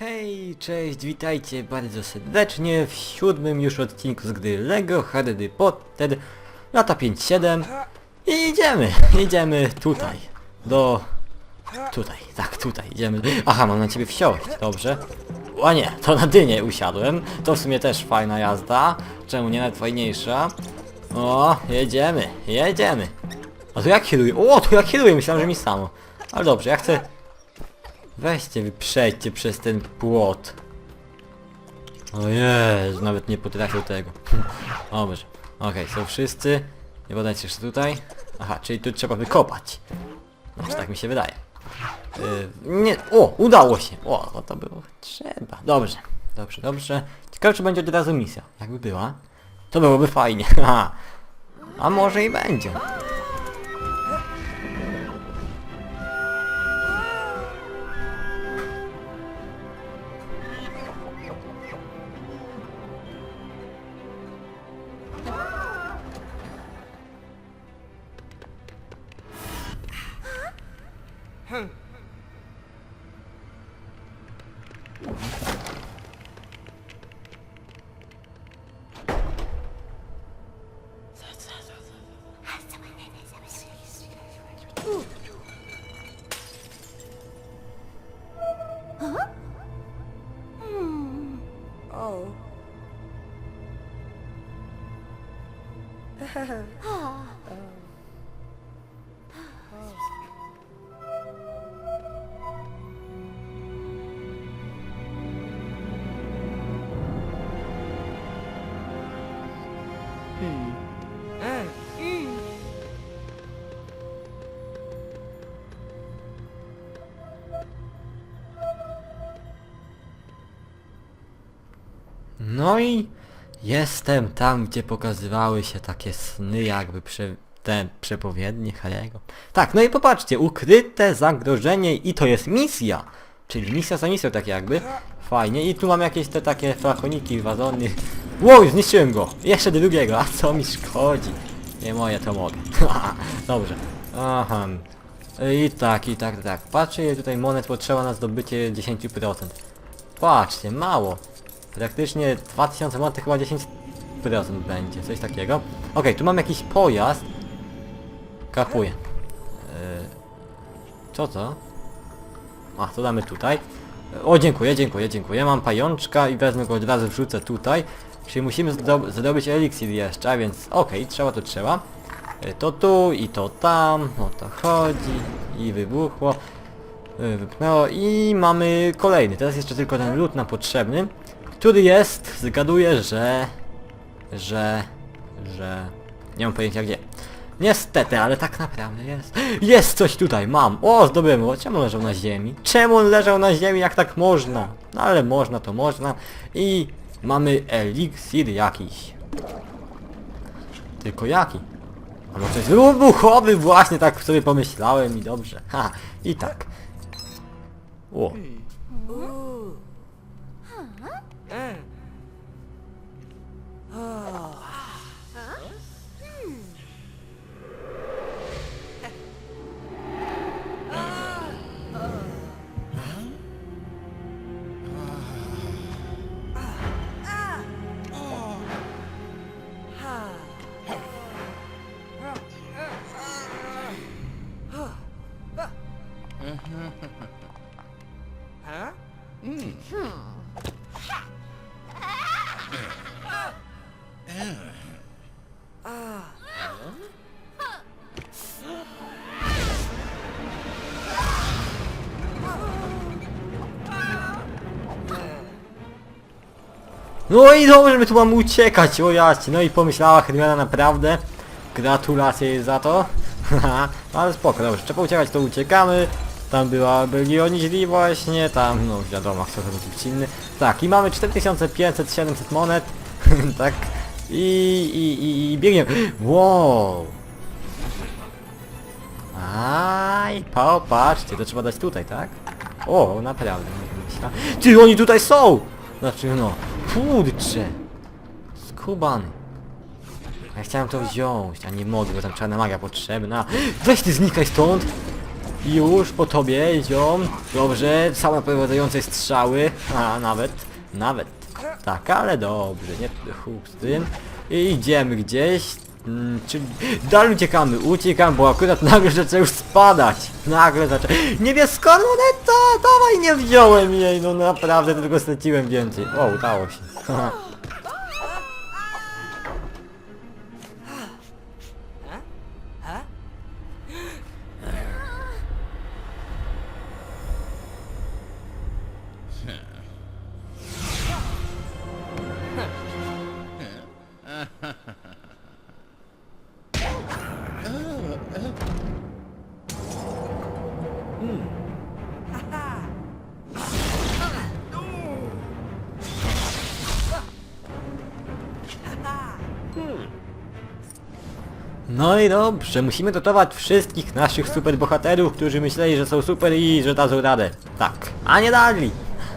Hej, cześć, witajcie bardzo serdecznie w siódmym już odcinku z gry LEGO Harry Potter lata 5-7 i idziemy, idziemy tutaj, do... tutaj, tak, tutaj, idziemy, aha, mam na ciebie wsiąść, dobrze. O nie, to na dynię usiadłem, to w sumie też fajna jazda, czemu nie, nawet fajniejsza. O, jedziemy, jedziemy. A to jak kieruję? O, to jak kieruję, myślałem, że mi samo. Ale dobrze, ja chcę... Weźcie, wy przejdźcie przez ten płot. O Jezu, nawet nie potrafię tego. Dobrze. Okej, są wszyscy. Nie podajcie jeszcze tutaj. Aha, czyli tu trzeba wykopać. Znaczy, tak mi się wydaje. Yy, nie, o, udało się. O, no to było trzeba. Dobrze, dobrze, dobrze. Ciekawe, czy będzie od razu misja. Jakby była, to byłoby fajnie. A może i będzie. No i jestem tam, gdzie pokazywały się takie sny, jakby prze, te przepowiednie Harry'ego. Tak, no i popatrzcie, ukryte zagrożenie i to jest misja. Czyli misja za misją tak jakby. Fajnie. I tu mam jakieś te takie flachoniki, wazony. Wow, zniszczyłem go! Jeszcze drugiego, a co mi szkodzi? Nie moje, to mogę. Dobrze. Aha. I tak, i tak, tak. Patrzcie, tutaj monet potrzeba na zdobycie 10%. Patrzcie, mało. Praktycznie 2000 monet chyba 10% będzie, coś takiego. Okej, tu mam jakiś pojazd. Kapuję. Yy, co to? A, to damy tutaj. O, dziękuję, dziękuję, dziękuję. Mam pajączka i wezmę go od razu wrzucę tutaj. Czyli musimy zdo zrobić eliksir jeszcze, a więc okej, trzeba to trzeba. Yy, To tu i to tam, o to chodzi. I wybuchło. Wypnęło i mamy kolejny. Teraz jeszcze tylko ten lód nam potrzebny. Który jest, zgaduję, że... Że... Że... Nie mam pojęcia gdzie. Niestety, ale tak naprawdę jest. Jest coś tutaj, mam. O, zdobyłem go. Czemu leżał na ziemi? Czemu on leżał na ziemi, jak tak można? No ale można, to można. I mamy eliksir jakiś. Tylko jaki? A może jest wybuchowy właśnie, tak sobie pomyślałem i dobrze. Ha, i tak. O, Huh? Hmm. No i dobrze, my tu mamy uciekać, o jacie. No i pomyślała Hermiona naprawdę. Gratulacje za to. Ale spoko, dobrze, trzeba uciekać, to uciekamy. Tam była, byli oni źli właśnie, tam, no wiadomo, kto to być inny. Tak, i mamy 4500-700 monet, tak. I, i, i, i biegniemy. Wow. Aj, popatrzcie, to trzeba dać tutaj, tak? O, naprawdę, myślałem. Ty, oni tutaj są! Znaczy, no, kurczę. Skubany. Ja chciałem to wziąć, a nie mogę, bo tam czarna magia potrzebna. Weź ty znikaj stąd! Już po tobie, ziom. Dobrze, same powodzające strzały. A, nawet, nawet. Tak, ale dobrze, nie chup z tym. I idziemy gdzieś. Mm, Czyli dalej uciekamy, uciekam, bo akurat nagle zaczęło już spadać. Nagle zaczęło... Niebieska luneta! Dawaj, nie wziąłem jej, no naprawdę, tylko straciłem więcej. O, udało się. No i dobrze, musimy dotować wszystkich naszych superbohaterów, którzy myśleli, że są super i że dadzą radę. Tak, a nie dali.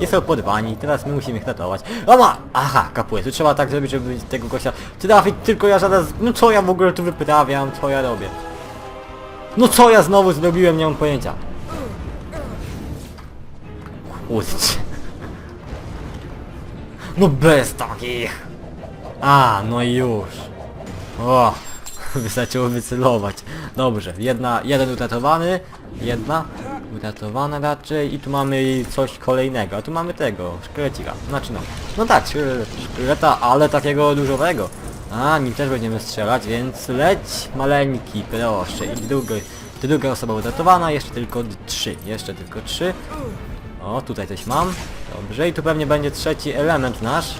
Nie są podwani, teraz my musimy ich ratować. O ma! Aha, kapuje, tu trzeba tak zrobić, żeby tego gościa trafić, tylko ja żaden... No co ja w ogóle tu wyprawiam, co ja robię? No co ja znowu zrobiłem, nie mam pojęcia. Kurczę. No bez takich. A, no i już. O, wystarczyło wycelować. Dobrze, jedna, jeden uratowany, jedna uratowana raczej i tu mamy coś kolejnego, a tu mamy tego, szkielecika, znaczy no, no tak, szkiele- szkieleta, ale takiego dużowego. A, nim też będziemy strzelać, więc leć maleńki, proszę. I druga, druga osoba uratowana, jeszcze tylko trzy, jeszcze tylko trzy. O, tutaj coś mam. Dobrze, i tu pewnie będzie trzeci element nasz.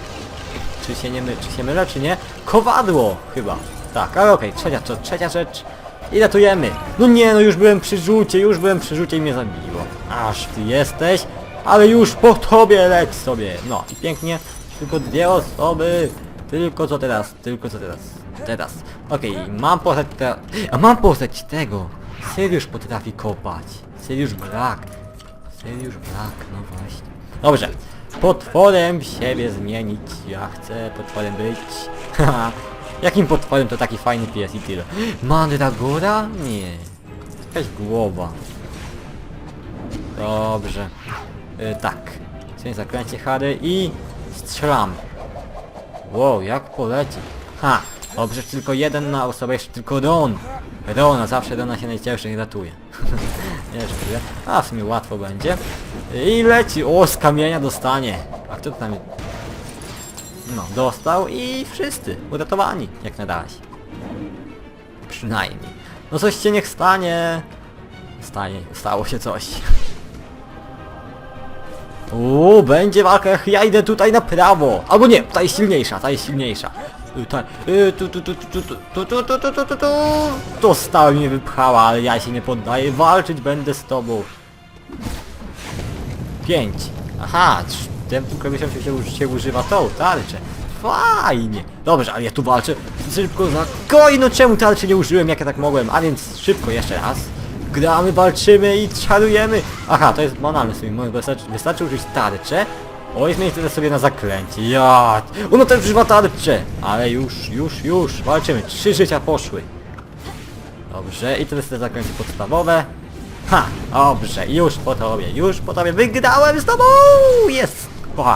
Czy się nie my, czy się mylę, czy nie? Kowadło! Chyba. Tak, ale okej, trzecia, trzecia rzecz. I ratujemy. No nie, no już byłem przy rzucie, już byłem przy rzucie i mnie zabiło. Aż ty jesteś, ale już po tobie leć sobie. No i pięknie. Tylko dwie osoby. Tylko co teraz? Tylko co teraz? Teraz. Okej, mam postać teraz. A mam postać tego. Syriusz potrafi kopać. Syriusz brak. Syriusz brak, no właśnie. Dobrze. Potworem siebie zmienić. Ja chcę potworem być. Haha. Jakim potworem to taki fajny pies i tyle. Mandragora? Nie. Jakaś głowa. Dobrze. Y, tak. Sobie zakręcie Harry i strzelam. Wow, jak poleci. Ha! Dobrze, tylko jeden na osobę, jeszcze tylko Ron. Rona, zawsze Rona się najciężej ratuje. Jeszcze chwilę. A, w sumie łatwo będzie. I leci. O, z kamienia dostanie. A kto tam... No, dostał i wszyscy uratowani, jak na razie. Przynajmniej. No coś się niech stanie. Stanie, stało się coś. Uuu, będzie walka, ja idę tutaj na prawo. Albo nie, ta jest silniejsza, ta jest silniejsza. Y, Ta, y, tu, tu, tu, tu, tu, tu, tu, tu, tu, tu, tu. Dostała mnie wypchała, ale ja się nie poddaję. Walczyć będę z tobą. Pięć. Aha, ten tylko myślałem, że się, się używa tą tarczę. Fajnie. Dobrze, ale ja tu walczę. Szybko za... Koi, no czemu tarczy nie użyłem, jak ja tak mogłem? A więc szybko jeszcze raz. Gramy, walczymy i czarujemy. Aha, to jest banalne sobie. Wystarczy, wystarczy użyć tarczę. Oj, zmienię teraz sobie na zaklęcie. Ja. Ono też używa tarczę. Ale już, już, już. Walczymy. Trzy życia poszły. Dobrze, i teraz te zaklęcie podstawowe. Ha, dobrze, już po tobie, już po tobie, wygrałem z tobą! Jest! ว้า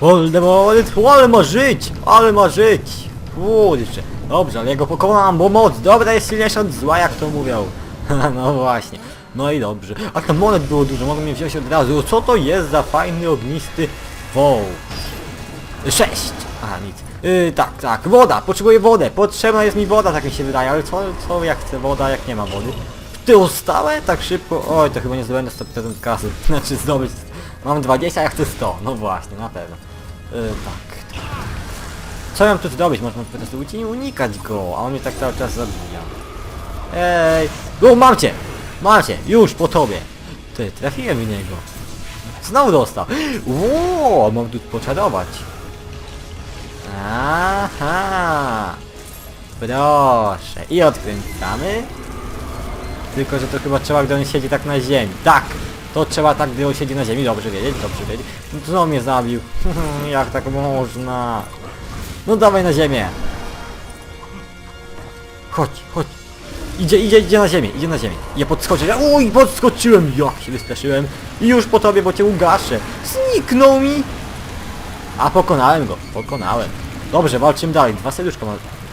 Voldemort, ale ma żyć, ale ma żyć. Kurczę. Dobrze, ale ja go bo moc dobra jest silniejsza od zła, jak to mówią. no właśnie. No i dobrze. A tam monet było dużo, mogę mnie wziąć od razu. Co to jest za fajny, ognisty Wow. Sześć! Aha, nic. Yy, tak, tak, woda, potrzebuję wodę, potrzebna jest mi woda, tak mi się wydaje, ale co, co jak chcę woda, jak nie ma wody? Ty ustałe? Tak szybko? Oj, to chyba nie zdobędę 100% kasy, znaczy zdobyć, mam 20, a ja chcę 100, no właśnie, na pewno. Yy, tak, tak. Mam tu zdobyć? Można po prostu uci- unikać go, a on mnie tak cały czas zabija. Ej, o, mam cię! Mam cię, już po tobie. Ty, trafiłem w niego. Znowu dostał. Ło, mam tu poczarować. Aha. Proszę. I odkręcamy. Tylko, że to chyba trzeba, gdy on siedzi tak na ziemi. Tak! To trzeba tak, gdy on siedzi na ziemi. Dobrze wiedzieć, dobrze wiedzieć. No to znowu mnie zabił. Jak tak można? No dawaj na ziemię. Chodź, chodź. Idzie, idzie, idzie na ziemię, idzie na ziemię. Ja podskoczę. Uj, podskoczyłem! Jak się wystraszyłem. I już po tobie, bo cię ugaszę. Zniknął mi! A pokonałem go, pokonałem. Dobrze, walczymy dalej. Dwa serduszka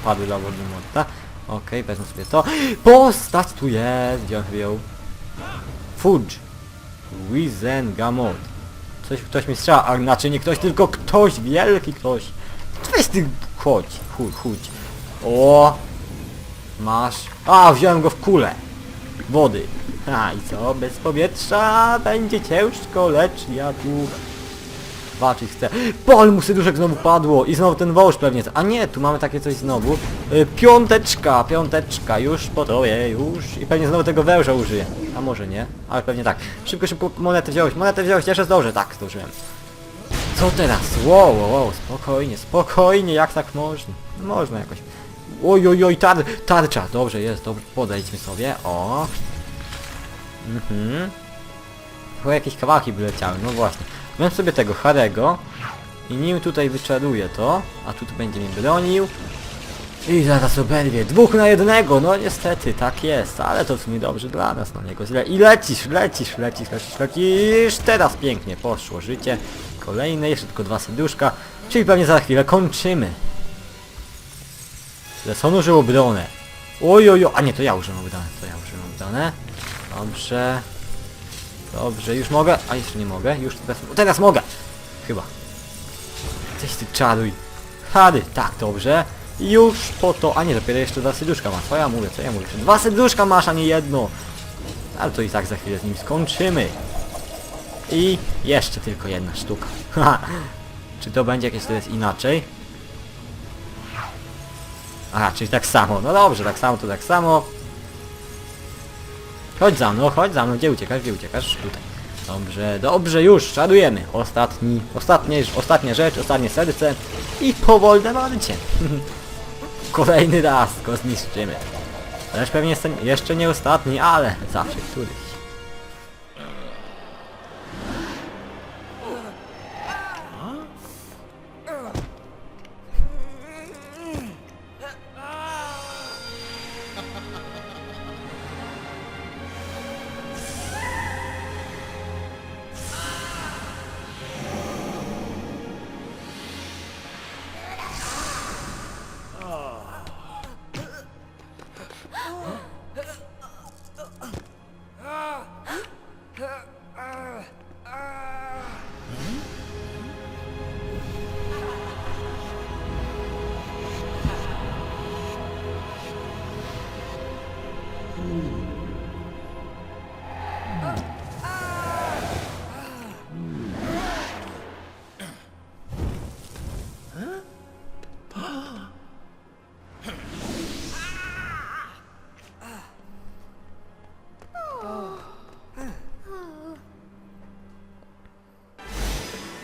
padły dla Voldemorta. Okej, wezmę sobie to. Postać tu jest! Gdzie on wyjął? Fudge. Wizengamot. Coś, ktoś mi strzela, a znaczy nie ktoś, tylko ktoś, wielki ktoś. Weź ty, chodź, chuj, chodź. O! Masz. A, wziąłem go w kulę. Wody. A i co? Bez powietrza będzie ciężko, lecz ja tu walczyć chcę. Pol mu serduszek znowu padło i znowu ten wąż pewnie. A nie, tu mamy takie coś znowu. Y, piąteczka, piąteczka, już po tobie, już. I pewnie znowu tego węża użyję. A może nie, ale pewnie tak. Szybko, szybko monetę wziąłeś, monetę wziąłeś, jeszcze zdążę. Tak, zdążyłem. Co teraz? Wow, wow, wow, spokojnie, spokojnie, jak tak można? Można jakoś. Oj, oj, oj, tar tarcza, dobrze jest, dobrze, podejdźmy sobie, o. Mhm. Chyba jakieś kawałki by leciały, no właśnie. Mam sobie tego Harego i nim tutaj wyczaruję to, a tu będzie mi bronił. I zaraz oberwie. Dwóch na jednego, no niestety, tak jest, ale to w sumie dobrze dla nas, no niego źle. I lecisz, lecisz, lecisz, lecisz, lecisz. Teraz pięknie poszło życie. Kolejne, jeszcze tylko dwa serduszka, czyli pewnie za chwilę kończymy. Leson użył obronę. Oj, oj, oj, a nie, to ja użyłem obronę, to ja użyłem obronę. Dobrze. Dobrze, już mogę? A jeszcze nie mogę, już teraz, teraz mogę! Chyba. Coś ty czaruj. Hady, tak, dobrze. Już po to, a nie, dopiero jeszcze dwa serduszka ma. Co ja mówię, co ja mówię? Dwa serduszka masz, a nie jedno. Ale to i tak za chwilę z nim skończymy. I jeszcze tylko jedna sztuka. Czy to będzie jakieś to jest inaczej? Aha, czyli tak samo. No dobrze, tak samo to tak samo. Chodź za mną, chodź za mną. Gdzie uciekasz, gdzie uciekasz? Tutaj. Dobrze, dobrze, już, szadujemy. Ostatni, ostatnie, ostatnia rzecz, ostatnie serce i po Voldemorcie. Kolejny raz go zniszczymy. Ależ pewnie jest ten jeszcze nie ostatni, ale zawsze któryś.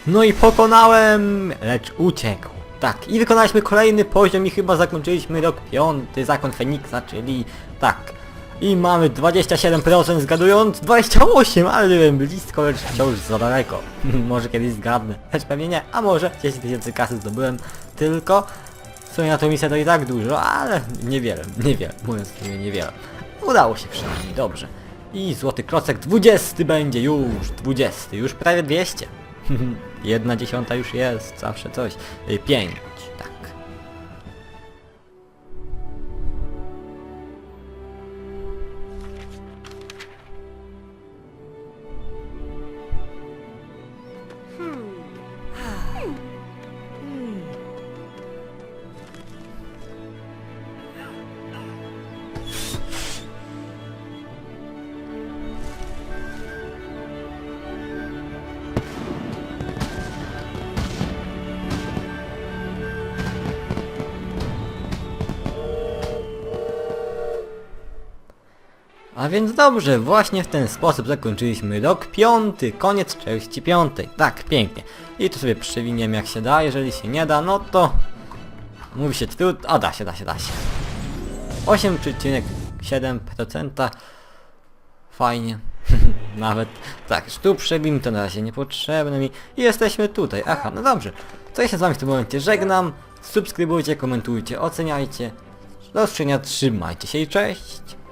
No i pokonałem, lecz uciekł. Tak, i wykonaliśmy kolejny poziom i chyba zakończyliśmy rok piąty, zakon Feniksa, czyli tak. I mamy 27% zgadując, 28, ale byłem blisko, lecz wciąż za daleko. może kiedyś zgadnę, lecz pewnie nie, a może 10 tysięcy kasy zdobyłem tylko. W sumie na tą misję to i tak dużo, ale niewiele, niewiele, mówiąc w sumie niewiele. Udało się przynajmniej, dobrze. I złoty klocek 20 będzie już, 20, już prawie 200. Jedna dziesiąta już jest, zawsze coś. Y, Pięć, A więc dobrze, właśnie w ten sposób zakończyliśmy rok piąty, koniec części piątej. Tak, pięknie. I tu sobie przewiniemy jak się da, jeżeli się nie da, no to... Mówi się trud... O, da się, da się, da się. 8,7% Fajnie. Nawet tak, tu przebim to na razie niepotrzebne mi i jesteśmy tutaj. Aha, no dobrze. To ja się z wami w tym momencie żegnam. Subskrybujcie, komentujcie, oceniajcie. Do trzymajcie się i cześć!